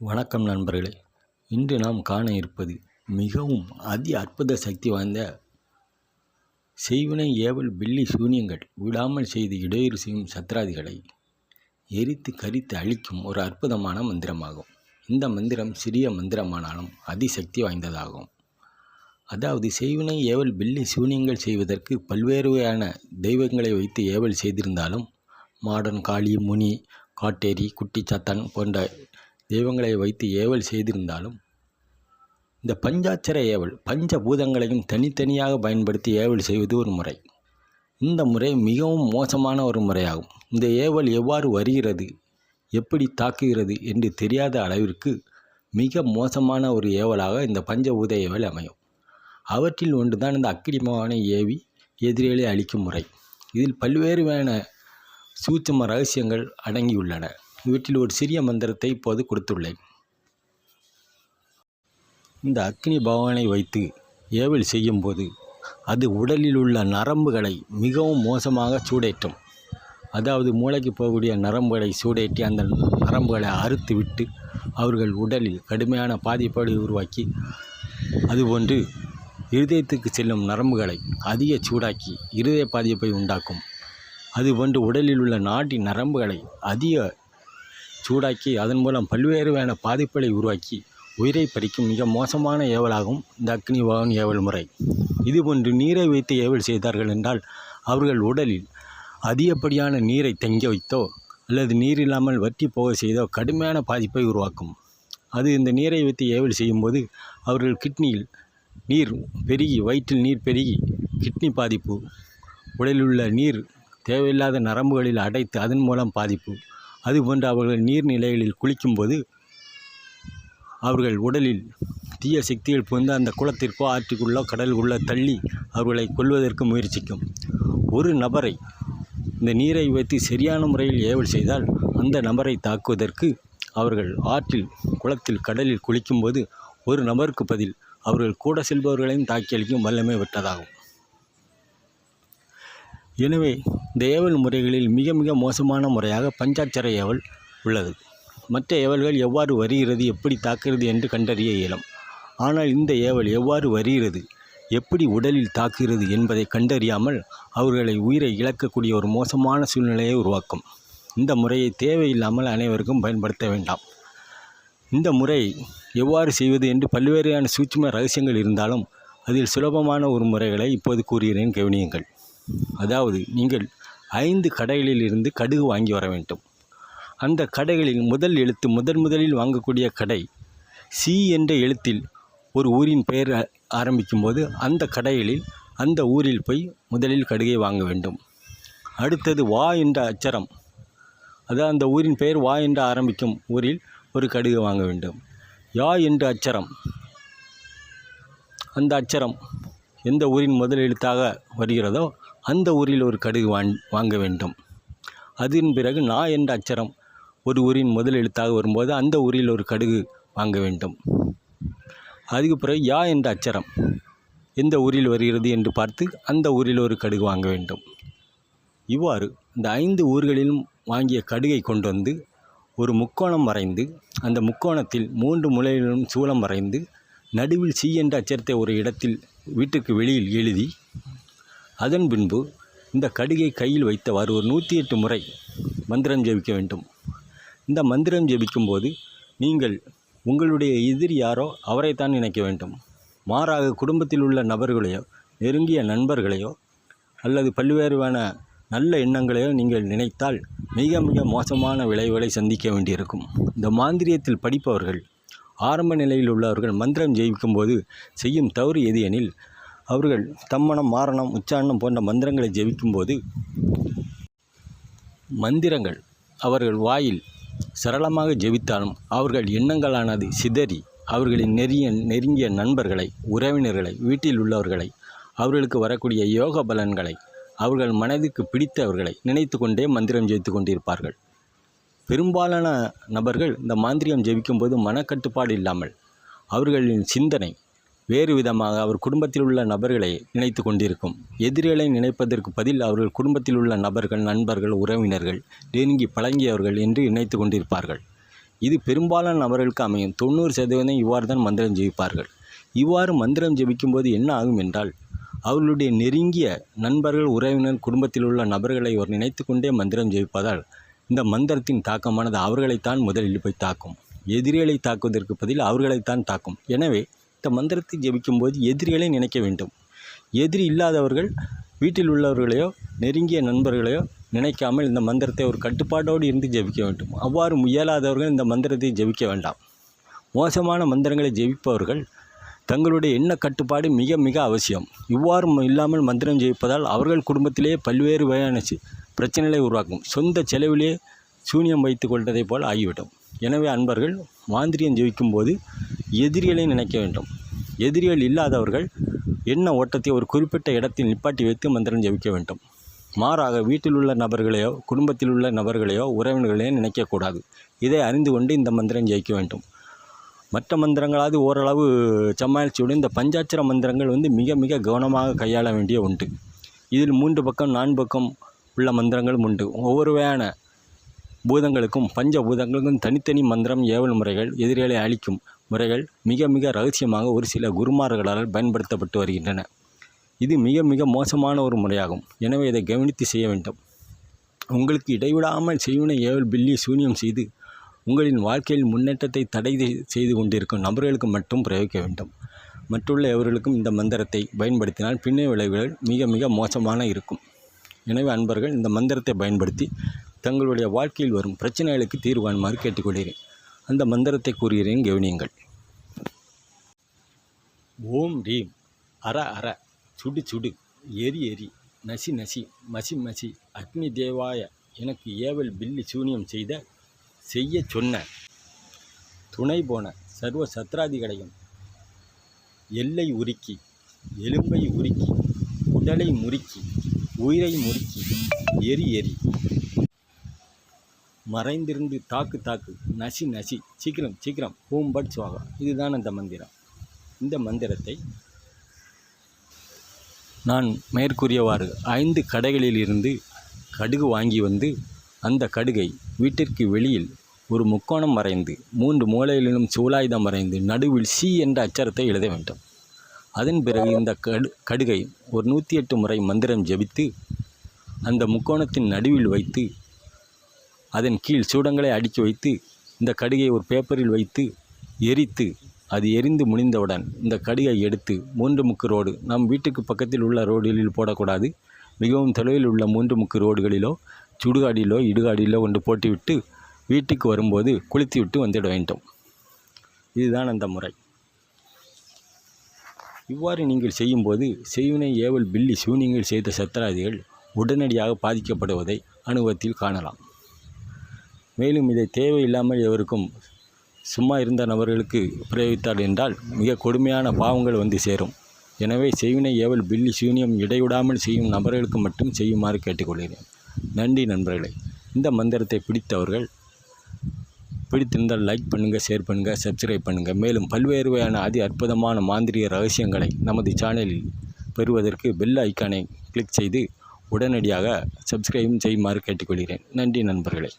வணக்கம் நண்பர்களே. இன்று நாம் காண இருப்பது மிகவும் அதி அற்புத சக்தி வாய்ந்த செய்வினை ஏவல் பில்லி சூனியங்கள் விடாமல் செய்து இடையூறு செய்யும் சத்ராதிகளை எரித்து கரித்து அழிக்கும் ஒரு அற்புதமான மந்திரமாகும். இந்த மந்திரம் சிறிய மந்திரமானாலும் அதிசக்தி வாய்ந்ததாகும். அதாவது செய்வினை ஏவல் பில்லி சூனியங்கள் செய்வதற்கு பல்வேறு வகையான தெய்வங்களை வைத்து ஏவல் செய்திருந்தாலும் மாடன் காளி முனி காட்டேரி குட்டிச்சாத்தான் போன்ற தெய்வங்களை வைத்து ஏவல் செய்திருந்தாலும் இந்த பஞ்சாட்சர ஏவல் பஞ்ச பூதங்களையும் தனித்தனியாக பயன்படுத்தி ஏவல் செய்வது ஒரு முறை. இந்த முறை மிகவும் மோசமான ஒரு முறையாகும். இந்த ஏவல் எவ்வாறு வருகிறது எப்படி தாக்குகிறது என்று தெரியாத அளவிற்கு மிக மோசமான ஒரு ஏவலாக இந்த பஞ்சபூத ஏவல் அமையும். அவற்றில் ஒன்றுதான் இந்த அக்கினிமவானை ஏவி எதிரிகளை அழிக்கும் முறை. இதில் பல்வேறு வகையான சூட்சும ரகசியங்கள் அடங்கியுள்ளன. இவற்றில் ஒரு சிறிய மந்திரத்தை இப்போது கொடுத்துள்ளேன். இந்த அக்னி பகவானை வைத்து ஏவல் செய்யும்போது அது உடலில் உள்ள நரம்புகளை மிகவும் மோசமாக சூடேற்றும். அதாவது மூளைக்கு போகக்கூடிய நரம்புகளை சூடேற்றி அந்த நரம்புகளை அறுத்து விட்டு அவர்கள் உடலில் கடுமையான பாதிப்பை உருவாக்கி அதுபோன்று இருதயத்துக்கு செல்லும் நரம்புகளை அதிக சூடாக்கி இருதய பாதிப்பை உண்டாக்கும். அதுபோன்று உடலில் உள்ள நாட்டின் நரம்புகளை அதிக சூடாக்கி அதன் மூலம் பல்வேறு வகையான பாதிப்புகளை உருவாக்கி உயிரை பறிக்கும் மிக மோசமான ஏவலாகும் இந்த அக்னி வாகன் ஏவல் முறை. இதுபோன்று நீரை வைத்து ஏவல் செய்தார்கள் என்றால் அவர்கள் உடலில் அதிகப்படியான நீரை தங்க வைத்தோ அல்லது நீர் இல்லாமல் வற்றி போக செய்தோ கடுமையான பாதிப்பை உருவாக்கும். அது இந்த நீரை வைத்து ஏவல் செய்யும்போது அவர்கள் கிட்னியில் நீர் பெருகி வயிற்றில் நீர் பெருகி கிட்னி பாதிப்பு உடலில் உள்ள நீர் தேவையில்லாத நரம்புகளில் அடைத்து அதன் மூலம் பாதிப்பு அதுபோன்று அவர்கள் நீர்நிலைகளில் குளிக்கும்போது அவர்கள் உடலில் தீய சக்திகள் புகுந்து அந்த குளத்திற்கோ ஆற்றுக்குள்ளோ கடலுக்குள்ளோ தள்ளி அவர்களை கொல்வதற்கு முயற்சிக்கும். ஒரு நபரை இந்த நீரை வைத்து சரியான முறையில் ஏவல் செய்தால் அந்த நபரை தாக்குவதற்கு அவர்கள் ஆற்றில் குளத்தில் கடலில் குளிக்கும்போது ஒரு நபருக்கு பதில் அவர்கள் கூட செல்பவர்களையும் தாக்கி அளிக்கும் வல்லமை பெற்றதாகும். எனவே இந்த ஏவல் முறைகளில் மிக மிக மோசமான முறையாக பஞ்சாட்சர ஏவல் உள்ளது. மற்ற ஏவல்கள் எவ்வாறு வருகிறது எப்படி தாக்குகிறது என்று கண்டறிய இயலும். ஆனால் இந்த ஏவல் எவ்வாறு வருகிறது எப்படி உடலில் தாக்குகிறது என்பதை கண்டறியாமல் அவர்களை உயிரை இழக்கக்கூடிய ஒரு மோசமான சூழ்நிலையை உருவாக்கும். இந்த முறையை தேவையில்லாமல் அனைவருக்கும் பயன்படுத்த வேண்டாம். இந்த முறை எவ்வாறு செய்வது என்று பல்வேறான சூட்சும ரகசியங்கள் இருந்தாலும் அதில் சுலபமான ஒரு முறைகளை இப்போது கூறுகிறேன். கவனியுங்கள். அதாவது நீங்கள் ஐந்து கடைகளில் இருந்து கடுகு வாங்கி வர வேண்டும். அந்த கடைகளில் முதல் எழுத்து முதன் முதலில் வாங்கக்கூடிய கடை சி என்ற எழுத்தில் ஒரு ஊரின் பெயர் ஆரம்பிக்கும்போது அந்த கடைகளில் அந்த ஊரில் போய் முதலில் கடுகை வாங்க வேண்டும். அடுத்தது வா என்ற அச்சரம். அதாவது அந்த ஊரின் பெயர் வா என்று ஆரம்பிக்கும் ஊரில் ஒரு கடுகு வாங்க வேண்டும். யா என்ற அச்சரம். அந்த அச்சரம் எந்த ஊரின் முதல் எழுத்தாக வருகிறதோ அந்த ஊரில் ஒரு கடுகு வாங் வாங்க வேண்டும். அதன் பிறகு நா என்ற அச்சரம் ஒரு ஊரின் முதல் எழுத்தாக வரும்போது அந்த ஊரில் ஒரு கடுகு வாங்க வேண்டும். அதுக்கு பிறகு யா என்ற அச்சரம் எந்த ஊரில் வருகிறது என்று பார்த்து அந்த ஊரில் ஒரு கடுகு வாங்க வேண்டும். இவ்வாறு இந்த ஐந்து ஊர்களிலும் வாங்கிய கடுகை கொண்டு வந்து ஒரு முக்கோணம் வரைந்து அந்த முக்கோணத்தில் மூன்று முளையிலும் சூளம் வரைந்து நடுவில் சி என்ற அச்சரத்தை ஒரு இடத்தில் வீட்டுக்கு வெளியில் எழுதி அதன் பின்பு இந்த கடுகை கையில் வைத்தவாறு ஒரு நூற்றி எட்டு முறை மந்திரம் ஜெபிக்க வேண்டும். இந்த மந்திரம் ஜெபிக்கும்போது நீங்கள் உங்களுடைய எதிரி யாரோ அவரைத்தான் நினைக்க வேண்டும். மாறாக குடும்பத்தில் உள்ள நபர்களையோ நெருங்கிய நண்பர்களையோ அல்லது பல்வேறுவான நல்ல எண்ணங்களையோ நீங்கள் நினைத்தால் மிக மிக மோசமான விளைவுகளை சந்திக்க வேண்டியிருக்கும். இந்த மாந்திரியத்தில் படிப்பவர்கள் ஆரம்ப நிலையில் உள்ளவர்கள் மந்திரம் ஜெயிக்கும்போது செய்யும் தவறு எது எனில் அவர்கள் தம்மனம் மாரணம் உச்சாரணம் போன்ற மந்திரங்களை ஜெபிக்கும்போது மந்திரங்கள் அவர்கள் வாயில் சரளமாக ஜெபித்தாலும் அவர்கள் எண்ணங்களானது சிதறி அவர்களின் நெறிய நெருங்கிய நண்பர்களை உறவினர்களை வீட்டில் உள்ளவர்களை அவர்களுக்கு வரக்கூடிய யோக பலன்களை அவர்கள் மனதுக்கு பிடித்தவர்களை நினைத்து கொண்டே மந்திரம் ஜெயித்து கொண்டிருப்பார்கள். பெரும்பாலான நபர்கள் இந்த மாந்திரியம் ஜெபிக்கும்போது மனக்கட்டுப்பாடு இல்லாமல் அவர்களின் சிந்தனை வேறு விதமாக அவர் குடும்பத்தில் உள்ள நபர்களை நினைத்து கொண்டிருக்கும். எதிரிகளை நினைப்பதற்கு பதில் அவர்கள் குடும்பத்தில் உள்ள நபர்கள் நண்பர்கள் உறவினர்கள் நெருங்கி பழங்கியவர்கள் என்று நினைத்து கொண்டிருப்பார்கள். இது பெரும்பாலான நபர்களுக்கு அமையும். தொண்ணூறு சதவீதம் இவ்வாறு தான் மந்திரம் ஜெயிப்பார்கள் இவ்வாறு மந்திரம் ஜெபிக்கும்போது என்ன ஆகும் என்றால் அவர்களுடைய நெருங்கிய நண்பர்கள் உறவினர் குடும்பத்தில் உள்ள நபர்களை அவர் நினைத்து கொண்டே மந்திரம் ஜெயிப்பதால் இந்த மந்திரத்தின் தாக்கமானது அவர்களைத்தான் முதலில் போய் தாக்கும். எதிரிகளை தாக்குவதற்கு பதில் அவர்களைத்தான் தாக்கும். எனவே இந்த மந்திரத்தை ஜெபிக்கும்போது எதிரிகளை நினைக்க வேண்டும். எதிரி இல்லாதவர்கள் வீட்டில் உள்ளவர்களையோ நெருங்கிய நண்பர்களையோ நினைக்காமல் இந்த மந்திரத்தை ஒரு கட்டுப்பாட்டோடு இருந்து ஜெபிக்க வேண்டும். அவ்வாறு முயலாதவர்கள் இந்த மந்திரத்தை ஜெபிக்க வேண்டாம். மோசமான மந்திரங்களை ஜெபிப்பவர்கள் தங்களுடைய எண்ண கட்டுப்பாடு மிக மிக அவசியம். இவ்வாறு இல்லாமல் மந்திரம் ஜெயிப்பதால் அவர்கள் குடும்பத்திலேயே பல்வேறு வகையான பிரச்சனைகளை உருவாக்கும். சொந்த செலவிலே சூனியம் வைத்து கொள்வதைப் போல் ஆகிவிடும். எனவே அன்பர்கள் மாந்திரியம் ஜெயிக்கும் போது எதிரிகளை நினைக்க வேண்டும். எதிரிகள் இல்லாதவர்கள் எண்ண ஓட்டத்தை ஒரு குறிப்பிட்ட இடத்தில் நிப்பாட்டி வைத்து மந்திரம் ஜெபிக்க வேண்டும். மாறாக வீட்டில் உள்ள நபர்களையோ குடும்பத்தில் உள்ள நபர்களையோ உறவினர்களையோ நினைக்கக்கூடாது. இதை அறிந்து கொண்டு இந்த மந்திரம் ஜெயிக்க வேண்டும். மற்ற மந்திரங்களாவது ஓரளவு சமாளிச்சியோடு இந்த பஞ்சாட்சர மந்திரங்கள் வந்து மிக மிக கவனமாக கையாள வேண்டிய உண்டு. இதில் மூன்று பக்கம் நான்கு பக்கம் உள்ள மந்திரங்களும் உண்டு. ஒவ்வொரு வகையான பூதங்களுக்கும் பஞ்ச பூதங்களுக்கும் தனித்தனி மந்திரம் ஏவல் முறைகள் எதிரிகளை அளிக்கும் முறைகள் மிக மிக ரகசியமாக ஒரு சில குருமார்களால் பயன்படுத்தப்பட்டு வருகின்றன. இது மிக மிக மோசமான ஒரு முறையாகும். எனவே இதை கவனித்து செய்ய வேண்டும். உங்களுக்கு இடைவிடாமல் செய்வினை ஏவல் பில்லி சூன்யம் செய்து உங்களின் வாழ்க்கையில் முன்னேற்றத்தை தடை செய்து கொண்டிருக்கும் நபர்களுக்கு மட்டும் பிரயோகிக்க வேண்டும். மற்றுள்ள எவர்களுக்கும் இந்த மந்திரத்தை பயன்படுத்தினால் பின்னே விளைவுகள் மிக மிக மோசமான இருக்கும். எனவே அன்பர்கள் இந்த மந்திரத்தை பயன்படுத்தி தங்களுடைய வாழ்க்கையில் வரும் பிரச்சனைகளுக்கு தீர்வு காணுமாறு கேட்டுக்கொள்கிறேன். அந்த மந்திரத்தை கூறுகிறேன் கவனியுங்கள். ஓம் ரீம். அற அற. சுடு சுடு. எரி எரி. நசி நசி. மசி மசி. அக்னி தேவாய. எனக்கு ஏவல் பில்லி சூனியம் செய்த செய்ய சொன்ன. துணை போன. சர்வ சத்ராதிகளையும் எல்லை உருக்கி எலும்பை உருக்கி உடலை முறுக்கி உயிரை முறுக்கி எரி எரி. மறைந்திருந்து தாக்கு தாக்கு. நசி நசி. சீக்கிரம் சீக்கிரம். ஹூம் பட் சுவாகா. இதுதான் அந்த மந்திரம். இந்த மந்திரத்தை நான் மேற்கூறியவாறு ஐந்து கடைகளில் இருந்து கடுகு வாங்கி வந்து அந்த கடுகை வீட்டிற்கு வெளியில் ஒரு முக்கோணம் வரைந்து மூன்று மூலையிலும் சூலாயுதம் வரைந்து நடுவில் சி என்ற அச்சரத்தை எழுத வேண்டும். அதன் பிறகு இந்த கடு கடுகை ஒரு நூற்றி எட்டு முறை மந்திரம் ஜெபித்து அந்த முக்கோணத்தின் நடுவில் வைத்து அதன் கீழ் சூடங்களை அடுக்கி வைத்து இந்த கடுகை ஒரு பேப்பரில் வைத்து எரித்து அது எரிந்து முடிந்தவுடன் இந்த கடியை எடுத்து மூன்று முக்கு ரோடு நம் வீட்டுக்கு பக்கத்தில் உள்ள ரோடுகளில் போடக்கூடாது. மிகவும் தொலைவில் உள்ள மூன்று முக்கு ரோடுகளிலோ சுடுகாடிலோ இடுகாடிலோ ஒன்று போட்டுவிட்டு வீட்டுக்கு வரும்போது குளித்து விட்டு வந்துட வேண்டும். இதுதான் அந்த முறை. இவ்வாறு நீங்கள் செய்யும்போது செய்வினை ஏவல் பில்லி சூனியங்கள் செய்த சத்திராதிகள் உடனடியாக பாதிக்கப்படுவதை அனுபவத்தில் காணலாம். மேலும் இதை தேவையில்லாமல் எவருக்கும் சும்மா இருந்த நபர்களுக்கு பிரயோகித்தார் என்றால் மிக கொடுமையான பாவங்கள் வந்து சேரும். எனவே செய்வினை ஏவல் பில்லி சூனியம் இடைவிடாமல் செய்யும் நபர்களுக்கு மட்டும் செய்யுமாறு கேட்டுக்கொள்கிறேன். நன்றி நண்பர்களே. இந்த மந்திரத்தை பிடித்தவர்கள் பிடித்திருந்தால் லைக் பண்ணுங்கள் ஷேர் பண்ணுங்கள் சப்ஸ்கிரைப் பண்ணுங்கள் மேலும் பல்வேறு வகையான அதி அற்புதமான மாந்திரிய ரகசியங்களை நமது சேனலில் பெறுவதற்கு பெல் ஐக்கானை கிளிக் செய்து உடனடியாக சப்ஸ்கிரைபும் செய்யுமாறு கேட்டுக்கொள்கிறேன். நன்றி நண்பர்களே.